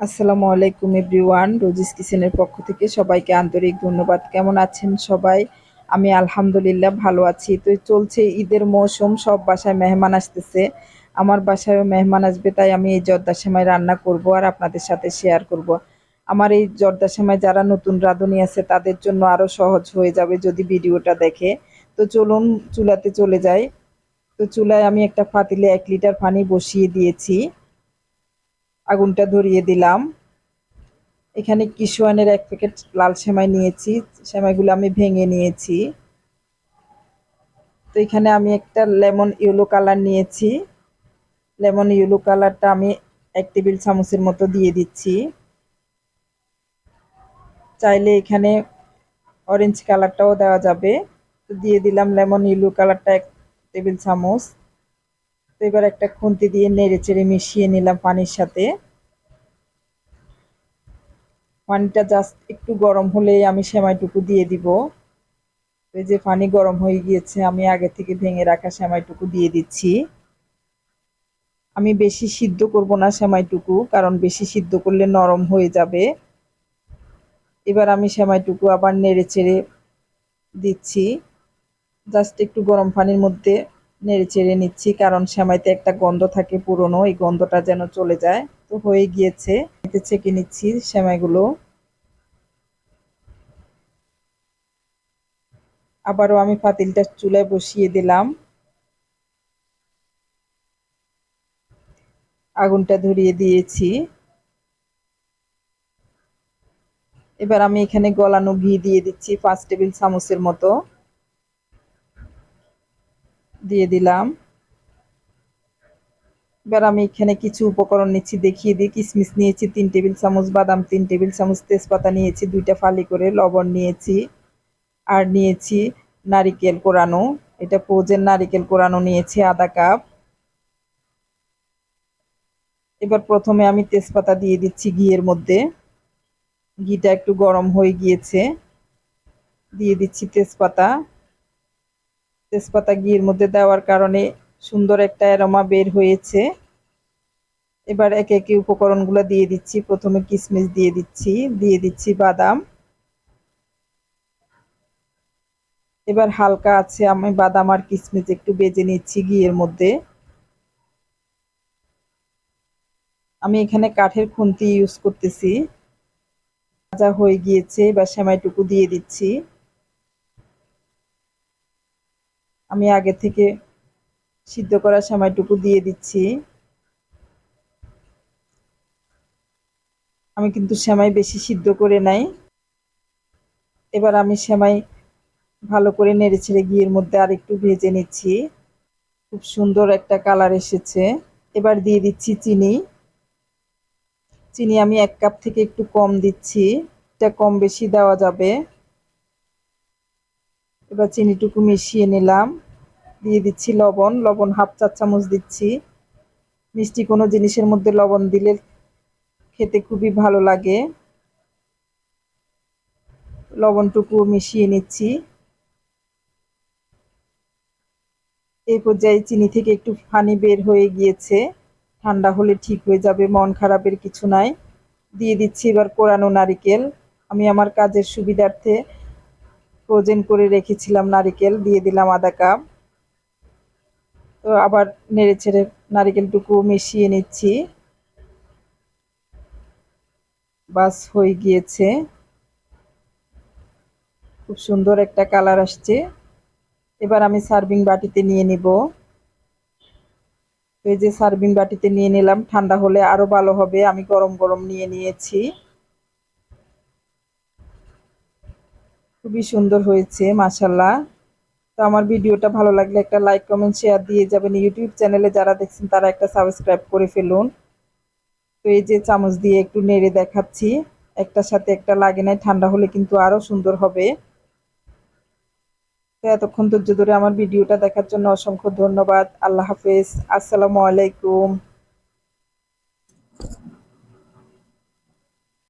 আসসালামু আলাইকুম everyone, Rosie's কিচেনের পক্ষ থেকে সবাইকে আন্তরিক ধন্যবাদ। কেমন আছেন সবাই? আমি আলহামদুলিল্লাহ ভালো আছি। তো চলছে ঈদের মৌসুম, সব বাসায় মেহমান আসতেছে। আমার বাসায়ও মেহমান আসবে, তাই আমি এই জর্দা সেমাই রান্না করব আর আপনাদের সাথে শেয়ার করব। আমার এই জর্দা সেমাই যারা নতুন রাঁধুনি আছে, তাদের জন্য আরও সহজ হয়ে যাবে যদি ভিডিওটা দেখে। তো চলুন চুলাতে চলে যাই। তো চুলায় আমি একটা ফাতিলে এক লিটার পানি বসিয়ে দিয়েছি। আগুনটা ধরিয়ে দিলাম। এখানে কিশোয়ানের এক প্যাকেট লাল সেমাই নিয়েছি। সেমাইগুলো আমি ভেঙে নিয়েছি। তো এখানে আমি একটা লেমন ইয়েলো কালার নিয়েছি। লেমন ইয়েলো কালারটা আমি এক টেবিল চামচের মতো দিয়ে দিচ্ছি। চাইলে এখানে অরেঞ্জ কালারটাও দেওয়া যাবে। তো দিয়ে দিলাম লেমন ইয়েলো কালারটা এক টেবিল চামচ। তো এবার একটা খুন্তি দিয়ে নেড়ে চেড়ে মিশিয়ে নিলাম পানির সাথে। পানিটা জাস্ট একটু গরম হলেই আমি সেমাইটুকু দিয়ে দিব। এই যে পানি গরম হয়ে গিয়েছে, আমি আগে থেকে ভেঙে রাখা সেমাইটুকু দিয়ে দিচ্ছি। আমি বেশি সিদ্ধ করব না সেমাইটুকু, কারণ বেশি সিদ্ধ করলে নরম হয়ে যাবে। এবার আমি সেমাইটুকু আবার নেড়ে চেড়ে দিচ্ছি। জাস্ট একটু গরম পানির মধ্যে নেড়ে চেড়ে নিচ্ছি, কারণ সেমাইতে একটা গন্ধ থাকে পুরনো, এই গন্ধটা যেন চলে যায়। তো হয়ে গিয়েছে, এতে ছেঁকে নিচ্ছি সেমাইগুলো। আবারও আমি পাতিলটা চুলায় বসিয়ে দিলাম। আগুনটা ধরিয়ে দিয়েছি। এবার আমি এখানে গলানো ঘি দিয়ে দিচ্ছি, পাঁচ টেবিল চামচের মতো। দিয়ে দিলাম। এবার আমি এখানে কিছু উপকরণ নিচ্ছি, দেখিয়ে দিই। কিশমিশ নিয়েছি তিন টেবিল চামচ, বাদাম তিন টেবিল চামচ, তেজপাতা নিয়েছি দুইটা ফালি করে, লবণ নিয়েছি, আর নিয়েছি নারিকেল কোরানো। এটা পোজের নারিকেল কোরানো নিয়েছি আধা কাপ। এবার প্রথমে আমি তেজপাতা দিয়ে দিচ্ছি ঘিয়ের মধ্যে। ঘিটা একটু গরম হয়ে গিয়েছে। দিয়ে দিচ্ছি তেজপাতা। তেজপাতা ঘিয়ের মধ্যে দেওয়ার কারণে সুন্দর একটা অ্যারোমা বের হয়েছে। এবার একে একে উপকরণগুলো দিয়ে দিচ্ছি। প্রথমে কিশমিশ দিয়ে দিচ্ছি দিয়ে দিচ্ছি বাদাম। এবার হালকা আছে, আমি বাদাম আর কিশমিশ একটু বেজে নিচ্ছি ঘিয়ের মধ্যে। আমি এখানে কাঠের খুন্তি ইউজ করতেছি। ভাজা হয়ে গিয়েছে, এবার সেমাইটুকু দিয়ে দিচ্ছি। আমি আগে থেকে সিদ্ধ করা সেমাইটুকু দিয়ে দিচ্ছি। আমি কিন্তু সেমাই বেশি সিদ্ধ করে নাই। এবার আমি সেমাই ভালো করে নেড়ে ছেড়ে ঘিয়ের মধ্যে আর একটু ভেজে নিচ্ছি। খুব সুন্দর একটা কালার এসেছে। এবার দিয়ে দিচ্ছি চিনি। চিনি আমি এক কাপ থেকে একটু কম দিচ্ছি। এটা কম বেশি দেওয়া যাবে। এবার চিনিটুকু মিশিয়ে নিলাম। দিয়ে দিচ্ছি লবণ লবণ হাফ চার চামচ দিচ্ছি। মিষ্টি কোনো জিনিসের মধ্যে লবণ দিলে খেতে খুবই ভালো লাগে। লবণটুকু মিশিয়ে নিচ্ছি। এই পর্যায়ে চিনি থেকে একটু ফানি বের হয়ে গিয়েছে। ঠান্ডা হলে ঠিক হয়ে যাবে, মন খারাপের কিছু নাই। দিয়ে দিচ্ছি এবার কোরানো নারিকেল। আমি আমার কাজের সুবিধার্থে ফ্রোজেন করে রেখেছিলাম নারিকেল, দিয়ে দিলাম আধা কাপ। তো আবার নেড়ে ছেড়ে নারিকেলটুকু মিশিয়ে নিচ্ছি। বাস হয়ে গিয়েছে। খুব সুন্দর একটা কালার আসছে। এবার আমি সার্ভিং বাটিতে নিয়ে নিব। এই যে সার্ভিং বাটিতে নিয়ে নিলাম, ঠান্ডা হলে আরও ভালো হবে। আমি গরম গরম নিয়ে নিয়েছি। খুবই সুন্দর হয়েছে মাসাল্লাহ তো আমার ভিডিওটা ভালো লাগলে একটা লাইক কমেন্ট শেয়ার দিয়ে যাবেন। ইউটিউব চ্যানেলে যারা দেখছেন, তারা একটা সাবস্ক্রাইব করে ফেলুন। তো এই যে চামচ দিয়ে একটু নেড়ে দেখাচ্ছি। একটার সাথে একটা লাগে নাই, ঠান্ডা হলে কিন্তু আরও সুন্দর হবে। তো এতক্ষণ ধৈর্য ধরে আমার ভিডিওটা দেখার জন্য অসংখ্য ধন্যবাদ। আল্লাহ হাফেজ। আসসালামু আলাইকুম।